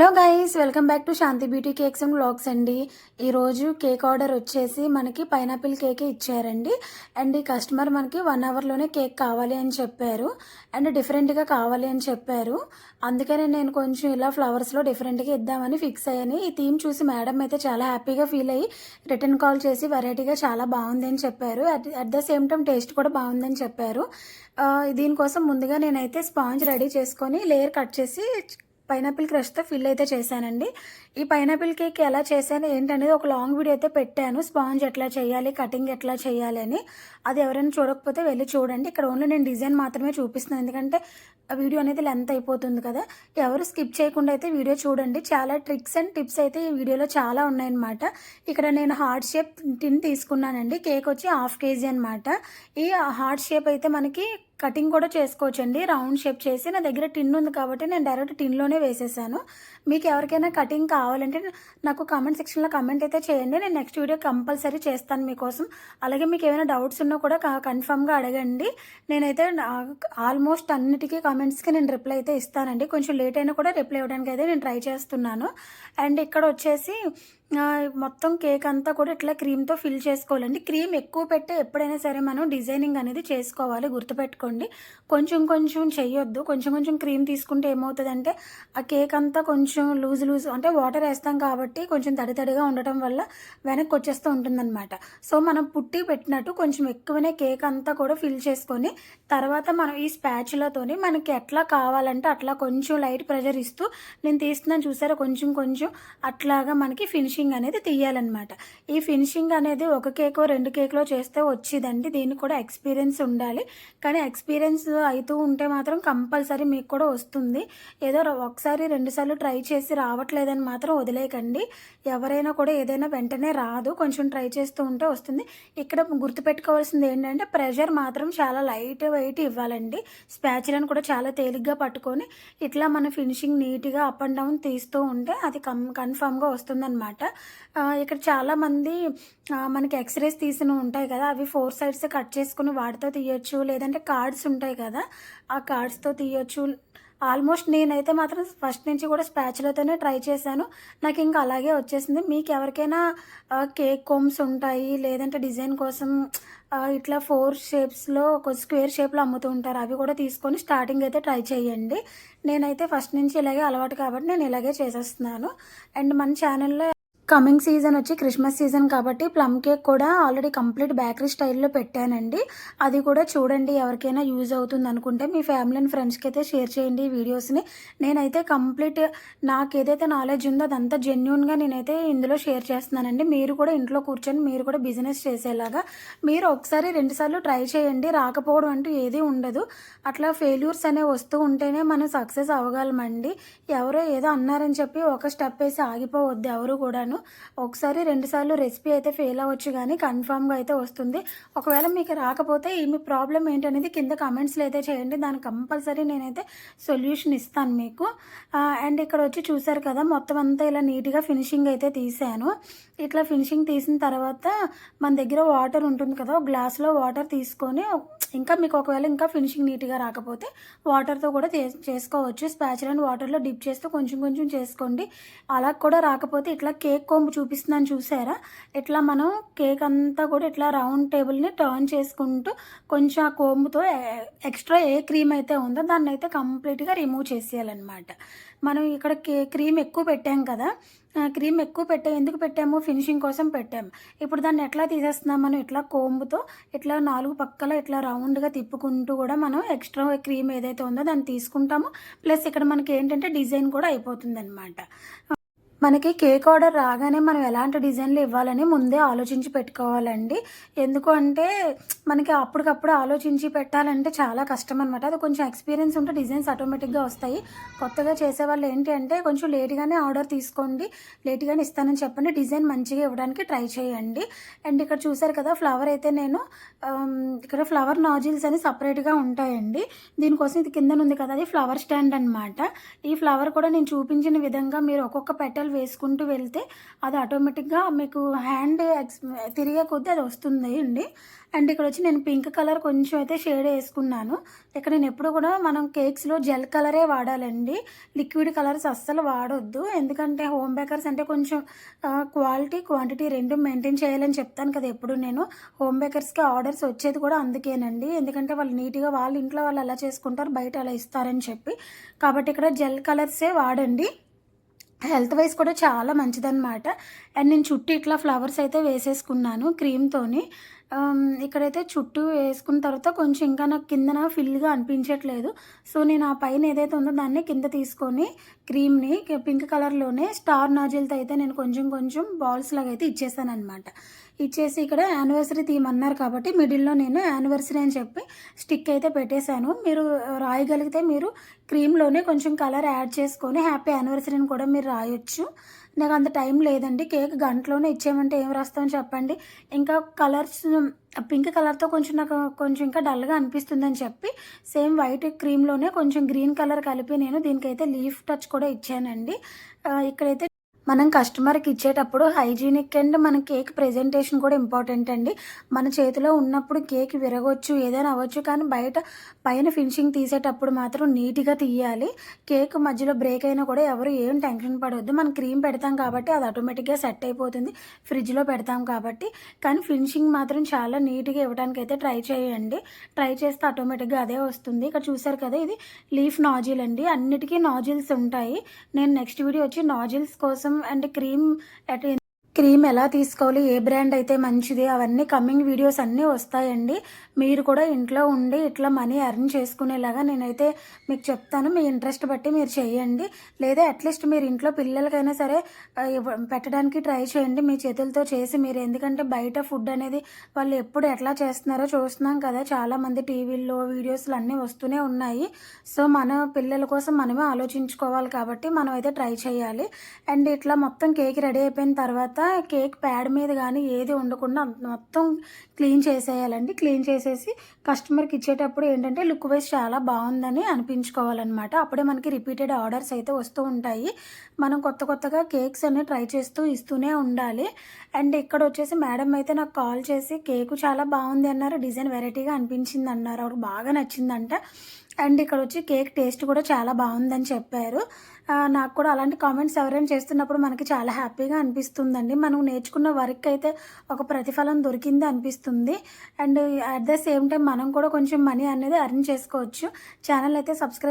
Hello guys welcome back to Shanti beauty cakes and blogs అండి. ఈరోజు cake order వచ్చేసి మనకి పైనాపిల్ కేక్ ఇచ్చారండి. అండ్ ఈ కస్టమర్ మనకి వన్ అవర్లోనే కేక్ కావాలి అని చెప్పారు. అండ్ డిఫరెంట్గా కావాలి అని చెప్పారు. అందుకనే నేను కొంచెం ఇలా ఫ్లవర్స్లో డిఫరెంట్గా ఇద్దామని ఫిక్స్ అయ్యాను. ఈ థీమ్ చూసి మేడం అయితే చాలా హ్యాపీగా ఫీల్ అయ్యి రిటర్న్ కాల్ చేసి వెరైటీగా చాలా బాగుంది అని చెప్పారు. At at the same time taste కూడా బాగుందని చెప్పారు. దీనికోసం ముందుగా నేనైతే స్పాంజ్ రెడీ చేసుకొని లేయర్ కట్ చేసి పైనాపిల్ క్రష్తో ఫిల్ అయితే చేశానండి. ఈ పైనాపిల్ కేక్ ఎలా చేశాను ఏంటనేది ఒక లాంగ్ వీడియో అయితే పెట్టాను. స్పాంజ్ ఎట్లా చేయాలి కటింగ్ ఎట్లా చేయాలి అని. అది ఎవరైనా చూడకపోతే వెళ్ళి చూడండి. ఇక్కడ ఓన్లీ నేను డిజైన్ మాత్రమే చూపిస్తున్నాను. ఎందుకంటే వీడియో అనేది లెంత్ అయిపోతుంది కదా. ఎవరు స్కిప్ చేయకుండా అయితే వీడియో చూడండి. చాలా ట్రిక్స్ అండ్ టిప్స్ అయితే ఈ వీడియోలో చాలా ఉన్నాయన్నమాట. ఇక్కడ నేను హార్ట్ షేప్ టిన్ తీసుకున్నానండి. కేక్ వచ్చి హాఫ్ కేజీ అనమాట ఈ హార్ట్ షేప్ అయితే మనకి కటింగ్ కూడా చేసుకోవచ్చండి. రౌండ్ షేప్ చేసి నా దగ్గర టిన్ ఉంది కాబట్టి నేను డైరెక్ట్ టిన్లోనే వేసేసాను. మీకు ఎవరికైనా కటింగ్ కావాలంటే నాకు కామెంట్ సెక్షన్లో కమెంట్ అయితే చేయండి. నేను నెక్స్ట్ వీడియో కంపల్సరీ చేస్తాను మీకోసం. అలాగే మీకు ఏమైనా డౌట్స్ ఉన్నా కూడా కన్ఫామ్గా అడగండి. నేనైతే ఆల్మోస్ట్ అన్నిటికీ కామెంట్స్కి నేను రిప్లై అయితే ఇస్తానండి. కొంచెం లేట్ అయినా కూడా రిప్లై ఇవ్వడానికి అయితే నేను ట్రై చేస్తున్నాను. అండ్ ఇక్కడ వచ్చేసి మొత్తం కేక్ అంతా కూడా ఇట్లా క్రీమ్తో ఫిల్ చేసుకోవాలండి. క్రీమ్ ఎక్కువ పెట్టే ఎప్పుడైనా సరే మనం డిజైనింగ్ అనేది చేసుకోవాలి గుర్తుపెట్టుకోండి. కొంచెం కొంచెం చేయొద్దు కొంచెం కొంచెం క్రీమ్ తీసుకుంటే ఏమవుతుందంటే ఆ కేక్ అంతా కొంచెం లూజ్ లూజ్ అంటే వాటర్ వేస్తాం కాబట్టి కొంచెం తడి తడిగా ఉండటం వల్ల వెనక్కి వచ్చేస్తూ ఉంటుందన్నమాట. సో మనం పుట్టి పెట్టినట్టు కొంచెం ఎక్కువనే కేక్ అంతా కూడా ఫిల్ చేసుకొని తర్వాత మనం ఈ స్పాచులతోని మనకి ఎట్లా కావాలంటే అట్లా కొంచెం లైట్ ప్రెషర్ ఇస్తూ నేను తీస్తున్నాను చూసారా? కొంచెం కొంచెం అట్లాగా మనకి ఫినిషింగ్ అనేది తీయాలన్నమాట. ఈ ఫినిషింగ్ అనేది ఒక కేకో రెండు కేక్లో చేస్తే వచ్చేదండి. దీనికి కూడా ఎక్స్పీరియన్స్ ఉండాలి. కానీ ఎక్స్పీరియన్స్ అవుతూ ఉంటే మాత్రం కంపల్సరీ మీకు కూడా వస్తుంది. ఏదో ఒకసారి రెండుసార్లు ట్రై చేసి రావట్లేదని మాత్రం వదిలేయకండి. ఎవరైనా కూడా ఏదైనా వెంటనే రాదు. కొంచెం ట్రై చేస్తూ ఉంటే వస్తుంది. ఇక్కడ గుర్తుపెట్టుకోవాల్సింది ఏంటంటే ప్రెషర్ మాత్రం చాలా లైట్ వెయిట్ ఇవ్వాలండి. స్పాచులను కూడా చాలా తేలిగ్గా పట్టుకొని ఇట్లా మన ఫినిషింగ్ నీట్గా అప్ అండ్ డౌన్ తీస్తూ ఉంటే అది కం కన్ఫామ్గా వస్తుందన్నమాట. ఇక్కడ చాలామంది మనకి ఎక్స్రేస్ తీసిన ఉంటాయి కదా అవి ఫోర్ సైడ్స్ కట్ చేసుకుని వాటితో తీయొచ్చు లేదంటే కార్డ్స్ ఉంటాయి కదా ఆ కార్డ్స్తో తీయొచ్చు. ఆల్మోస్ట్ నేనైతే మాత్రం ఫస్ట్ నుంచి కూడా స్పాచ్లతోనే ట్రై చేశాను. నాకు ఇంకా అలాగే వచ్చేసింది. మీకు ఎవరికైనా కేక్ కోమ్స్ ఉంటాయి లేదంటే డిజైన్ కోసం ఇట్లా ఫోర్ షేప్స్లో ఒక స్క్వేర్ షేప్లో అమ్ముతూ ఉంటారు అవి కూడా తీసుకొని స్టార్టింగ్ అయితే ట్రై చేయండి. నేనైతే ఫస్ట్ నుంచి ఇలాగే అలవాటు కాబట్టి నేను ఇలాగే చేసేస్తున్నాను. అండ్ మన ఛానల్లో కమింగ్ సీజన్ వచ్చి క్రిస్మస్ సీజన్ కాబట్టి ప్లమ్ కేక్ కూడా ఆల్రెడీ కంప్లీట్ బేకరీ స్టైల్లో పెట్టానండి. అది కూడా చూడండి ఎవరికైనా యూజ్ అవుతుంది అనుకుంటే మీ ఫ్యామిలీ అండ్ ఫ్రెండ్స్కి అయితే షేర్ చేయండి ఈ వీడియోస్ని నేనైతే కంప్లీట్ నాకు ఏదైతే నాలెడ్జ్ ఉందో అదంతా జెన్యున్గా నేనైతే ఇందులో షేర్ చేస్తున్నానండి. మీరు కూడా ఇంట్లో కూర్చొని మీరు కూడా బిజినెస్ చేసేలాగా మీరు ఒకసారి రెండుసార్లు ట్రై చేయండి. రాకపోవడం అంటూ ఏదీ ఉండదు. అట్లా ఫెయిల్యూర్స్ అనేవి వస్తూ ఉంటేనే మనం సక్సెస్ అవ్వగలమండి. ఎవరో ఏదో అన్నారని చెప్పి ఒక స్టెప్ వేసి ఆగిపోవద్దు ఎవరు కూడాను. ఒకసారి రెండుసార్లు రెసిపీ అయితే ఫెయిల్ అవ్వచ్చు కానీ కన్ఫామ్గా అయితే వస్తుంది. ఒకవేళ మీకు రాకపోతే ఈ మీ ప్రాబ్లం ఏంటనేది కింద కమెంట్స్లో అయితే చేయండి. దానికి కంపల్సరీ నేనైతే సొల్యూషన్ ఇస్తాను మీకు. అండ్ ఇక్కడ వచ్చి చూసారు కదా మొత్తం అంతా ఇలా నీట్గా ఫినిషింగ్ అయితే తీసాను. ఇట్లా ఫినిషింగ్ తీసిన తర్వాత మన దగ్గర వాటర్ ఉంటుంది కదా ఒక గ్లాస్లో వాటర్ తీసుకొని ఇంకా మీకు ఒకవేళ ఇంకా ఫినిషింగ్ నీట్గా రాకపోతే వాటర్తో కూడా చే- చేసుకోవచ్చు. స్పాచులను వాటర్లో డిప్ చేస్తూ కొంచెం కొంచెం చేసుకోండి. అలా కూడా రాకపోతే ఇట్లా కేక్ కొంబు చూపిస్తున్నాను చూసారా? ఇట్లా మనం కేక్ అంతా కూడా ఇట్లా రౌండ్ టేబుల్ని టర్న్ చేసుకుంటూ కొంచెం ఆ కోంబుతో ఎక్స్ట్రా ఏ క్రీమ్ అయితే ఉందో దాన్ని అయితే కంప్లీట్గా రిమూవ్ చేసేయాలన్నమాట. మనం ఇక్కడ కే క్రీమ్ ఎక్కువ పెట్టాం కదా క్రీమ్ ఎక్కువ పెట్టాం ఎందుకు పెట్టాము? ఫినిషింగ్ కోసం పెట్టాము ఇప్పుడు దాన్ని ఎట్లా తీసేస్తున్నాం మనం? ఇట్లా కోంబుతో ఇట్లా నాలుగు పక్కల ఇట్లా రౌండ్గా తిప్పుకుంటూ కూడా మనం ఎక్స్ట్రా క్రీమ్ ఏదైతే ఉందో దాన్ని తీసుకుంటాము. ప్లస్ ఇక్కడ మనకి ఏంటంటే డిజైన్ కూడా అయిపోతుంది అనమాట మనకి కేక్ ఆర్డర్ రాగానే మనం ఎలాంటి డిజైన్లు ఇవ్వాలని ముందే ఆలోచించి పెట్టుకోవాలండి. ఎందుకు అంటే మనకి అప్పటికప్పుడు ఆలోచించి పెట్టాలంటే చాలా కష్టం అనమాట అది కొంచెం ఎక్స్పీరియన్స్ ఉంటే డిజైన్స్ ఆటోమేటిక్గా వస్తాయి. కొత్తగా చేసేవాళ్ళు ఏంటి అంటే కొంచెం లేట్గానే ఆర్డర్ తీసుకోండి. లేట్గానే ఇస్తానని చెప్పండి. డిజైన్ మంచిగా ఇవ్వడానికి ట్రై చేయండి. అండ్ ఇక్కడ చూసారు కదా ఫ్లవర్ అయితే నేను ఇక్కడ ఫ్లవర్ నాజిల్స్ అని సపరేట్గా ఉంటాయండి. దీనికోసం ఇది కింద ఉంది కదా అది ఫ్లవర్ స్టాండ్ అన్నమాట. ఈ ఫ్లవర్ కూడా నేను చూపించిన విధంగా మీరు ఒక్కొక్క పెటల్ నిమిషాలు వేసుకుంటూ వెళ్తే అది ఆటోమేటిక్గా మీకు హ్యాండ్ ఎక్స్ తిరిగే కొద్దీ అది వస్తుంది అండి. అండ్ ఇక్కడ వచ్చి నేను పింక్ కలర్ కొంచెం అయితే షేడ్ వేసుకున్నాను. ఇక్కడ నేను ఎప్పుడు కూడా మనం కేక్స్లో జెల్ కలరే వాడాలండి. లిక్విడ్ కలర్స్ అస్సలు వాడొద్దు. ఎందుకంటే హోమ్ బేకర్స్ అంటే కొంచెం క్వాలిటీ క్వాంటిటీ రెండు మెయింటైన్ చేయాలని చెప్తాను కదా ఎప్పుడు నేను. హోమ్ బేకర్స్కి ఆర్డర్స్ వచ్చేది కూడా అందుకేనండి. ఎందుకంటే వాళ్ళు నీట్గా వాళ్ళ ఇంట్లో వాళ్ళు ఎలా చేసుకుంటారు బయట అలా ఇస్తారని చెప్పి. కాబట్టి ఇక్కడ జెల్ కలర్సే వాడండి. హెల్త్ వైజ్ కూడా చాలా మంచిదన్నమాట. అండ్ నేను చుట్టూ ఇట్లా ఫ్లవర్స్ అయితే వేసేసుకున్నాను క్రీమ్తోని. ఇక్కడైతే చుట్టూ వేసుకున్న తర్వాత కొంచెం ఇంకా నాకు కిందన ఫిల్గా అనిపించట్లేదు. సో నేను ఆ పైన ఏదైతే ఉందో దాన్ని కింద తీసుకొని క్రీమ్ని పింక్ కలర్లోనే స్టార్ నాజిల్తో అయితే నేను కొంచెం కొంచెం బాల్స్ లాగా అయితే ఇచ్చేసాను అనమాట ఇచ్చేసి ఇక్కడ యానివర్సరీ థీమ్ అన్నారు కాబట్టి మిడిల్లో నేను యానివర్సరీ అని చెప్పి స్టిక్ అయితే పెట్టేశాను. మీరు రాయగలిగితే మీరు క్రీమ్లోనే కొంచెం కలర్ యాడ్ చేసుకొని హ్యాపీ యానివర్సరీని కూడా మీరు రాయొచ్చు. నాకు అంత టైం లేదండి. కేక్ గంటలోనే ఇచ్చేయమంటే ఏం రాస్తామని చెప్పండి. ఇంకా కలర్స్ పింక్ కలర్తో కొంచెం నాకు కొంచెం ఇంకా డల్గా అనిపిస్తుందని చెప్పి సేమ్ వైట్ క్రీమ్లోనే కొంచెం గ్రీన్ కలర్ కలిపి నేను దీనికైతే లీఫ్ టచ్ కూడా ఇచ్చానండి. ఇక్కడైతే మనం కస్టమర్కి ఇచ్చేటప్పుడు హైజీనిక్ అండ్ మన కేక్ ప్రెజెంటేషన్ కూడా ఇంపార్టెంట్ అండి. మన చేతిలో ఉన్నప్పుడు కేక్ విరగొచ్చు ఏదైనా అవ్వచ్చు కానీ బయట పైన ఫినిషింగ్ తీసేటప్పుడు మాత్రం నీట్గా తీయాలి. కేక్ మధ్యలో బ్రేక్ అయినా కూడా ఎవరు ఏం టెన్షన్ పడవద్దు మనం క్రీమ్ పెడతాం కాబట్టి అది ఆటోమేటిక్గా సెట్ అయిపోతుంది. ఫ్రిడ్జ్లో పెడతాం కాబట్టి. కానీ ఫినిషింగ్ మాత్రం చాలా నీట్గా ఇవ్వడానికి అయితే ట్రై చేయండి. ట్రై చేస్తే ఆటోమేటిక్గా అదే వస్తుంది. ఇక్కడ చూసారు కదా ఇది లీఫ్ నాజిల్ అండి. అన్నిటికీ నాజిల్స్ ఉంటాయి. నేను నెక్స్ట్ వీడియో వచ్చి నాజిల్స్ కోసం అండ్ క్రీమ్ అట్ క్రీమ్ ఎలా తీసుకోవాలి ఏ బ్రాండ్ అయితే మంచిది అవన్నీ కమింగ్ వీడియోస్ అన్నీ వస్తాయండి. మీరు కూడా ఇంట్లో ఉండి ఇట్లా మనీ ఎర్న్ చేసుకునేలాగా నేనైతే మీకు చెప్తాను. మీ ఇంట్రెస్ట్ బట్టి మీరు చేయండి. లేదా అట్లీస్ట్ మీరు ఇంట్లో పిల్లలకైనా సరే పెట్టడానికి ట్రై చేయండి. మీ చేతులతో చేసి మీరు ఎందుకంటే బయట ఫుడ్ అనేది వాళ్ళు ఎప్పుడు ఎట్లా చేస్తున్నారో చూస్తున్నాం కదా. చాలామంది టీవీల్లో వీడియోస్లు అన్నీ వస్తూనే ఉన్నాయి. సో మన పిల్లల కోసం మనమే ఆలోచించుకోవాలి కాబట్టి మనం అయితే ట్రై చేయాలి. అండ్ ఇట్లా మొత్తం కేక్ రెడీ అయిపోయిన తర్వాత కేక్ ప్యాడ్ మీద కానీ ఏది ఉండకుండా మొత్తం క్లీన్ చేసేయాలండి. క్లీన్ చేసేసి కస్టమర్కి ఇచ్చేటప్పుడు ఏంటంటే లుక్ వైజ్ చాలా బాగుందని అనిపించుకోవాలన్నమాట. అప్పుడే మనకి రిపీటెడ్ ఆర్డర్స్ అయితే వస్తూ ఉంటాయి. మనం కొత్త కొత్తగా కేక్స్ అనేవి ట్రై చేస్తూ ఇస్తూనే ఉండాలి. అండ్ ఇక్కడ వచ్చేసి మేడం అయితే నాకు కాల్ చేసి కేకు చాలా బాగుంది అన్నారు. డిజైన్ వెరైటీగా అనిపించింది అన్నారు. బాగా నచ్చిందంట. అండ్ ఇక్కడ వచ్చి కేక్ టేస్ట్ కూడా చాలా బాగుందని చెప్పారు. నాకు కూడా అలాంటి కామెంట్స్ ఎవరైనా చేస్తున్నప్పుడు మనకి చాలా హ్యాపీగా అనిపిస్తుందండి. మనం నేర్చుకున్న వర్క్ అయితే ఒక ప్రతిఫలం దొరికింది అనిపిస్తుంది. And at the same time మనం కూడా కొంచెం మనీ అనేది అర్న్ చేసుకోవచ్చు. ఛానల్ అయితే సబ్స్క్రైబ్